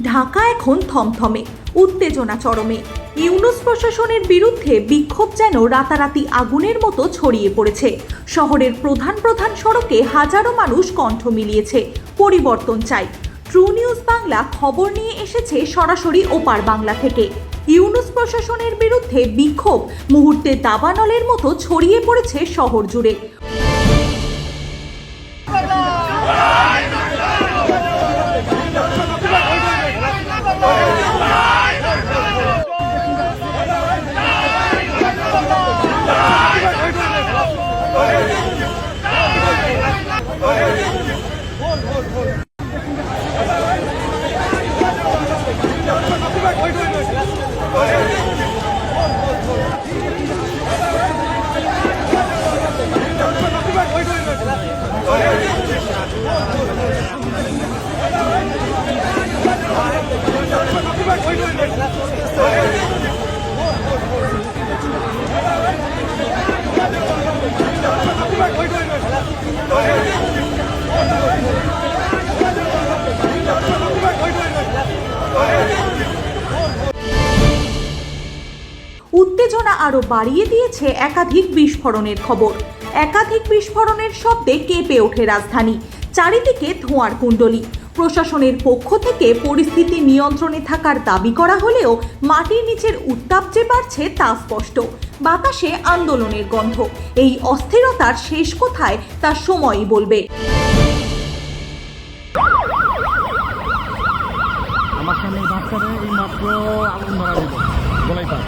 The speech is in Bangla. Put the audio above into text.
ঢাকা এখন থমথমে, উত্তেজনা চরমে। ইউনুস প্রশাসনের বিরুদ্ধে বিক্ষোভ যেন রাতারাতি আগুনের মতো ছড়িয়ে পড়েছে। শহরের প্রধান প্রধান সড়কে হাজারো মানুষ কণ্ঠ মিলিয়েছে। পরিবর্তন চাই। ট্রু নিউজ বাংলা খবর নিয়ে এসেছে সরাসরি ওপার বাংলা থেকে। ইউনুস প্রশাসনের বিরুদ্ধে বিক্ষোভ, মুহূর্তে দাবানলের মতো ছড়িয়ে পড়েছে শহর জুড়ে। উত্তেজনা আরও বাড়িয়ে দিয়েছে একাধিক বিস্ফোরণের খবর। একাধিক বিস্ফোরণের শব্দে কেঁপে ওঠে রাজধানী, চারিদিকে ধোঁয়ার কুণ্ডলি। প্রশাসনের পক্ষ থেকে পরিস্থিতি নিয়ন্ত্রণে থাকার দাবি করা হলেও মাটির নিচের উত্তাপ যে বাড়ছে তা স্পষ্ট। বাতাসে আন্দোলনের গন্ধ। এই অস্থিরতার শেষ কোথায় তা সময়ই বলবে। আমার সামনে এই বাচ্চারা এই মাত্র আগুন ধরা দিল গোলাই তার।